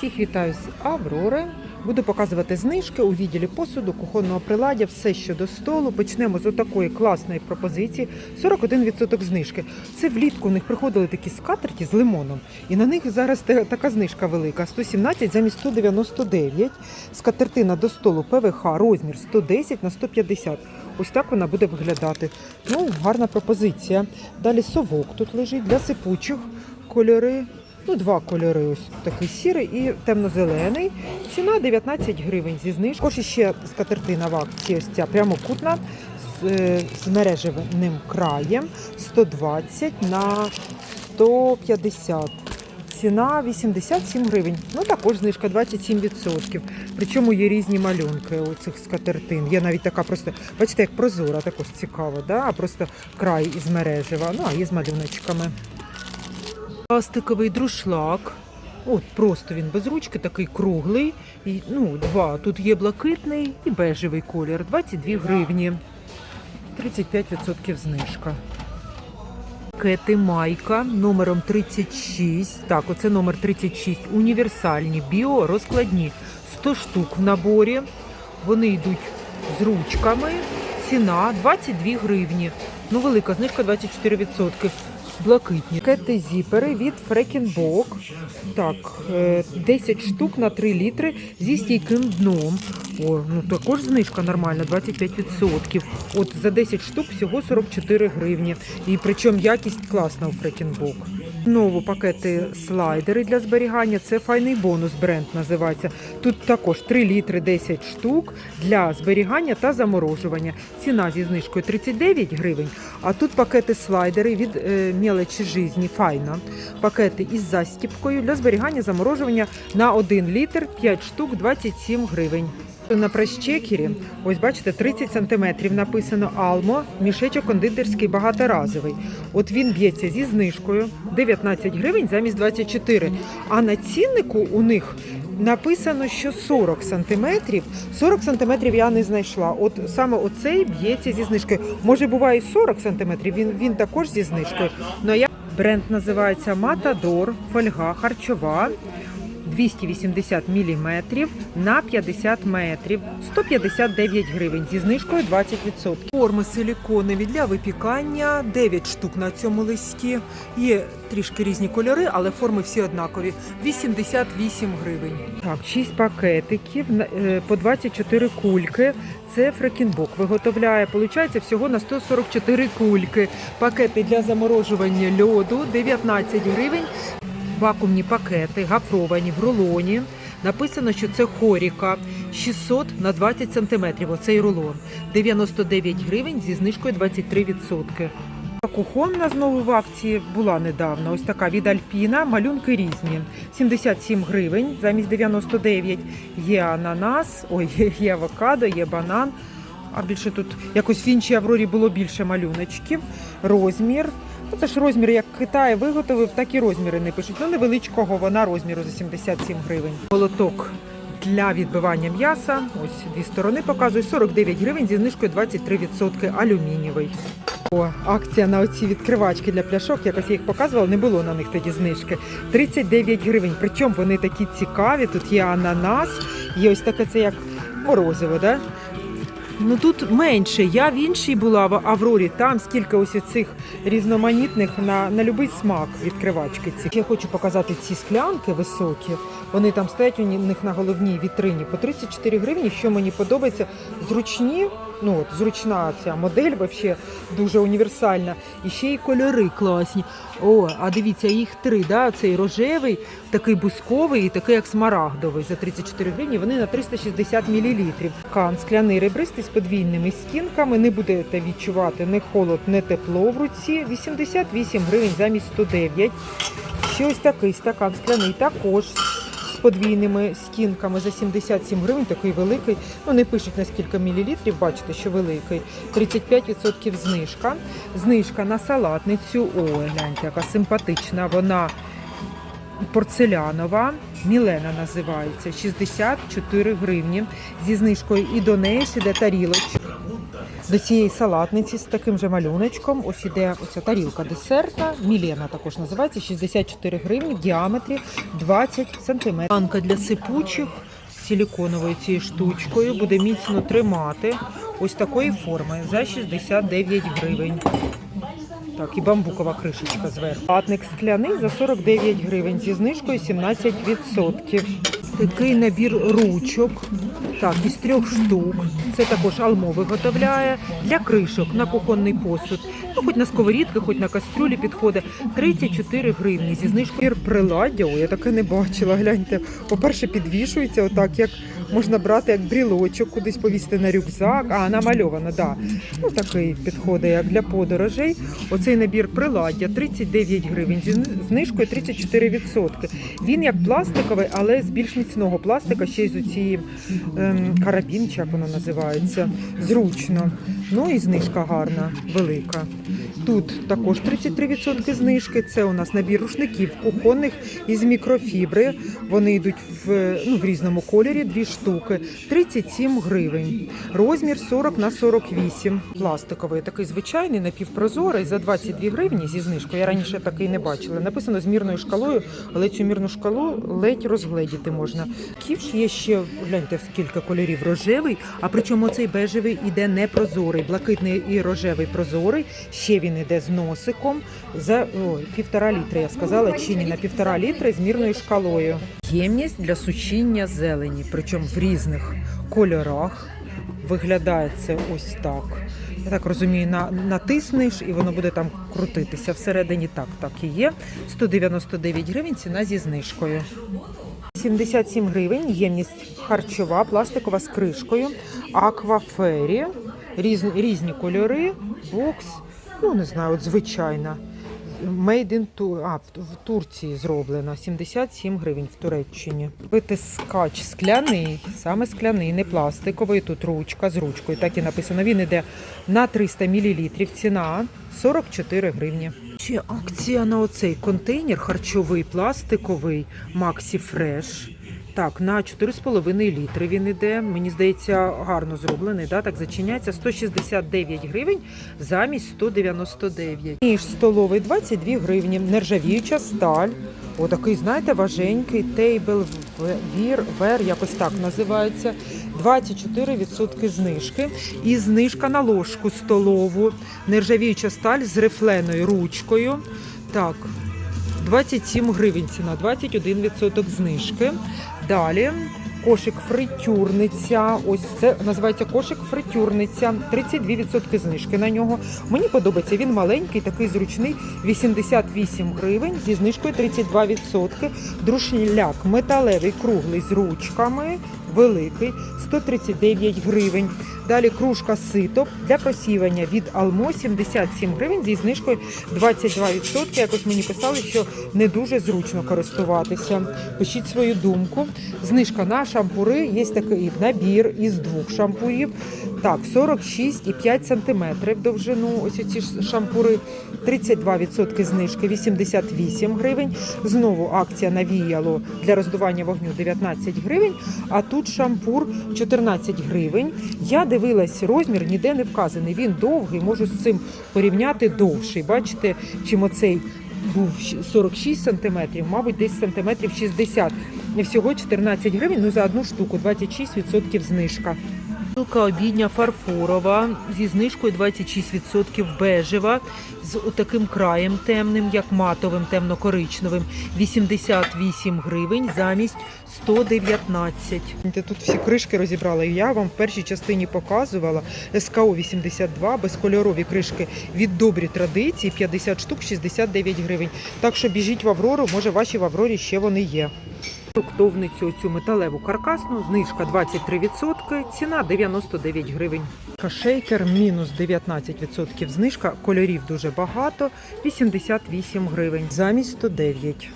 Всіх вітаю з Аврори. Буду показувати знижки у відділі посуду, кухонного приладдя, все що до столу. Почнемо з отакої класної пропозиції. 41% знижки. Це влітку у них приходили такі скатерті з лимоном. І на них зараз така знижка велика. 117 замість 199. Скатертина до столу ПВХ, розмір 110 на 150. Ось так вона буде виглядати. Ну, гарна пропозиція. Далі совок тут лежить для сипучих кольори. Ну, два кольори, ось такий сірий і темно-зелений. Ціна 19 гривень зі знижкою. Також ще скатертина в акції, ось ця прямокутна з, е, з мережевним краєм 120 на 150. Ціна 87 гривень. Ну також знижка 27%. Причому є різні малюнки у цих скатертин. Є навіть така просто, бачите, як прозора, також цікаво, да? а просто край із мережева. Ну, а є з малюночками. Пластиковий друшлак. От просто він без ручки, такий круглий. І, ну, два. Тут є блакитний і бежевий колір. 22 гривні. 35% знижка. Кети майка номером 36. Так, оце номер 36. Універсальні, біо розкладні. 100 штук в наборі. Вони йдуть з ручками. Ціна 22 гривні. Ну, велика знижка 24%. Блакитні. Кети зіпери від Фрекінбок. Так, е, 10 штук на 3 літри зі стійким дном. О, ну також знижка нормальна, 25%. От за 10 штук всього 44 гривні. І причому якість класна у Фрекенбок. Знову пакети слайдери для зберігання. Це файний бонус бренд називається. Тут також 3 літри 10 штук для зберігання та заморожування. Ціна зі знижкою 39 гривень. А тут пакети слайдери від е, мелочі жизні. Файна. Пакети із застіпкою для зберігання заморожування на 1 літр 5 штук 27 гривень. На прес-чекері, ось бачите, 30 сантиметрів написано Алмо, мішечок кондитерський багаторазовий. От він б'ється зі знижкою 19 гривень замість 24. А на ціннику у них написано, що 40 сантиметрів. 40 сантиметрів я не знайшла. От саме оцей б'ється зі знижкою. Може, буває і 40 сантиметрів, він, він також зі знижкою. Но я... Бренд називається Матадор, фольга харчова. 280 мм на 50 метрів, 159 гривень зі знижкою 20%. Форми силіконові для випікання, 9 штук на цьому листі. Є трішки різні кольори, але форми всі однакові. 88 гривень. Так, 6 пакетиків е, по 24 кульки. Це фрекінбок виготовляє. Получається всього на 144 кульки. Пакети для заморожування льоду 19 гривень. Вакуумні пакети, гафровані в рулоні. Написано, що це хоріка 600 на 20 сантиметрів. Оцей рулон. 99 гривень зі знижкою 23%. Кухонна знову в акції була недавно. Ось така від Альпіна. Малюнки різні. 77 гривень замість 99. Є ананас, ой, є, авокадо, є банан. А більше тут якось в іншій Аврорі було більше малюночків. Розмір. Ну, це ж розмір, як Китай виготовив, так і розміри не пишуть. Ну, невеличкого вона розміру за 77 гривень. Молоток для відбивання м'яса. Ось дві сторони показує 49 гривень зі знижкою 23% алюмінієвий. О, акція на оці відкривачки для пляшок, якось я їх показувала, не було на них тоді знижки. 39 гривень. Причому вони такі цікаві. Тут є ананас, є ось таке це як морозиво, да? Ну тут менше. Я в іншій була в Аврорі. Там скільки ось цих різноманітних на, на будь-який смак відкривачки. Ці я хочу показати ці склянки високі. Вони там стоять у них на головній вітрині по 34 гривні. Що мені подобається, зручні. Ну от зручна ця модель, взагалі дуже універсальна. І ще й кольори класні. О, а дивіться, їх три. Да? Цей рожевий, такий бусковий і такий як смарагдовий за 34 гривні. Вони на 360 мл. Кан скляний ребристий з подвійними стінками. Не будете відчувати ні холод, ні тепло в руці. 88 гривень замість 109. Ще ось такий стакан скляний також подвійними стінками за 77 гривень, такий великий. Ну не пишуть на скільки мілілітрів, бачите, що великий. 35% знижка. Знижка на салатницю. Ой, гляньте, яка симпатична. Вона порцелянова. Мілена називається 64 гривні. Зі знижкою і до неї ж іде тарілочка. До цієї салатниці з таким же малюночком. Ось іде оця тарілка десертна. Мілена також називається 64 гривні в діаметрі 20 см. Банка для сипучих з силіконовою цією штучкою буде міцно тримати. Ось такої форми за 69 гривень. Так, і бамбукова кришечка зверху. Патник скляний за 49 гривень зі знижкою 17%. Такий набір ручок. Так, із трьох штук. Це також Алмо виготовляє для кришок на кухонний посуд. Ну, хоч на сковорідки, хоч на кастрюлі підходить. 34 гривні зі знижкою приладдя. Ой, я таке не бачила. Гляньте. По-перше, підвішується отак, як можна брати як брілочок, кудись повісти на рюкзак. А, намальовано, да. Ну, такий підходить, як для подорожей. Оцей набір приладдя 39 гривень зі знижкою 34%. Він як пластиковий, але з більш міцного пластика, ще й з оцієї ем, карабін, чи як воно називається, зручно. Ну і знижка гарна, велика. Тут також 33% знижки. Це у нас набір рушників кухонних із мікрофібри. Вони йдуть в, ну, в різному кольорі, дві штуки. 37 гривень. Розмір 40 на 48. Пластиковий, такий звичайний, напівпрозорий за 22 гривні зі знижкою. Я раніше такий не бачила. Написано з мірною шкалою, але цю мірну шкалу ледь розгледіти можна. Ківш є ще, гляньте, скільки кольорів рожевий, а причому цей бежевий іде не прозорий, блакитний і рожевий прозорий. Ще він іде з носиком за ой, півтора літра. Я сказала, чи ні на півтора літра з мірною шкалою. Ємність для сучіння зелені, причому в різних кольорах. Виглядає це ось так. Я так розумію, на, натиснеш і воно буде там крутитися. Всередині так, так і є. 199 гривень ціна зі знижкою. 77 гривень, ємність харчова, пластикова з кришкою, аквафері, різні, різні кольори, бокс, ну не знаю, от звичайна. Made in Tur- а, в, Турції зроблена 77 гривень в Туреччині. Витискач скляний, саме скляний, не пластиковий. Тут ручка з ручкою. Так і написано. Він іде на 300 мл. Ціна 44 гривні. Ще акція на оцей контейнер харчовий, пластиковий Maxi Fresh. Так, на 4,5 літри він іде. Мені здається, гарно зроблений. Да? Так зачиняється 169 гривень замість 199. Ніж столовий 22 гривні. Нержавіюча сталь. Отакий, знаєте, важенький тейбл вір, вер, якось так називається. 24% знижки. І знижка на ложку столову. Нержавіюча сталь з рифленою ручкою. Так, 27 гривень ціна, 21% знижки. Далі кошик фритюрниця. Ось це називається кошик фритюрниця. 32% знижки на нього. Мені подобається. Він маленький, такий зручний. 88 гривень зі знижкою 32%. Друшляк металевий, круглий з ручками. Великий 139 гривень. Далі кружка сито для просівання від Алмо 77 гривень зі знижкою 22%. Якось мені писали, що не дуже зручно користуватися. Пишіть свою думку. Знижка на шампури. Є такий набір із двох шампурів. Так, 46,5 см довжину. Ось ці шампури. 32% знижки 88 гривень. Знову акція навіяло для роздування вогню 19 гривень. А тут шампур 14 гривень. Я дивилась розмір, ніде не вказаний. Він довгий, можу з цим порівняти довший. Бачите, чим оцей був 46 сантиметрів, мабуть, десь сантиметрів 60. І всього 14 гривень, ну за одну штуку, 26% знижка. Білка обідня фарфорова зі знижкою 26% бежева з таким краєм темним, як матовим, темно-коричневим. 88 гривень замість 119. Тут всі кришки розібрала. Я вам в першій частині показувала СКО 82, безкольорові кришки від добрі традиції, 50 штук, 69 гривень. Так що біжіть в Аврору, може ваші в Аврорі ще вони є. Фруктовницю цю металеву каркасну, знижка 23%, ціна 99 гривень. Шейкер мінус 19% знижка, кольорів дуже багато, 88 гривень, замість 109.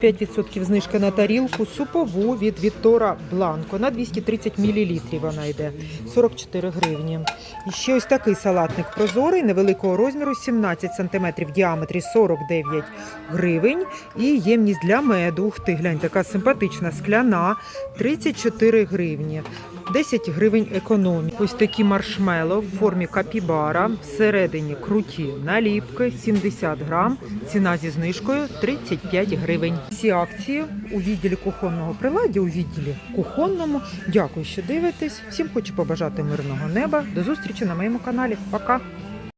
5% знижка на тарілку супову від Вітора Бланко на 230 мл вона йде 44 гривні. І ще ось такий салатник прозорий невеликого розміру 17 см в діаметрі 49 гривень. І ємність для меду. Ух ти, глянь, така симпатична скляна 34 гривні. 10 гривень економії. Ось такі маршмело в формі капібара. Всередині круті наліпки 70 грам. Ціна зі знижкою 35 гривень. Всі акції у відділі кухонного приладдя, у відділі кухонному. Дякую, що дивитесь. Всім хочу побажати мирного неба. До зустрічі на моєму каналі. Пока!